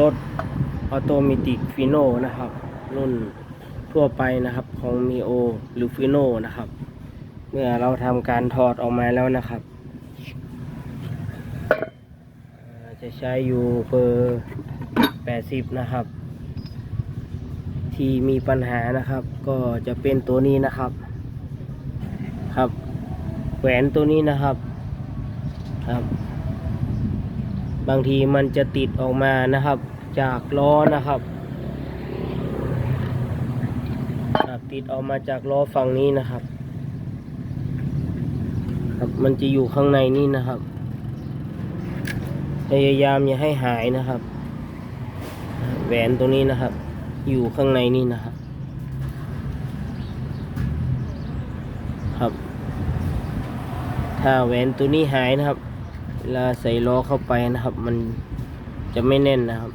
รถออโตมิติกฟิโนนะครับ รุ่นทั่วไปนะครับของมีโอหรือฟิโนนะครับ เมื่อเราทำการถอดออกมาแล้วนะครับจะใช้อยู่เบอร์80 นะครับ ที่มีปัญหานะครับ ก็จะเป็นตัวนี้นะครับ ครับ แหวนตัวนี้นะครับครับางทีมันจะติดออกมานะครับ จากล้อนะครับครับติดออกมาจากล้อฝั่งนี้นะครับ ครับมันจะอยู่ข้างในนี่นะครับ พยายามอย่าให้หายนะครับ แหวนตรงนี้นะครับ อยู่ข้างในนี่นะครับ ครับ ถ้าแหวนตัวนี้หายนะครับ เวลาใส่ล้อเข้าไปนะครับ มันจะไม่แน่นนะครับ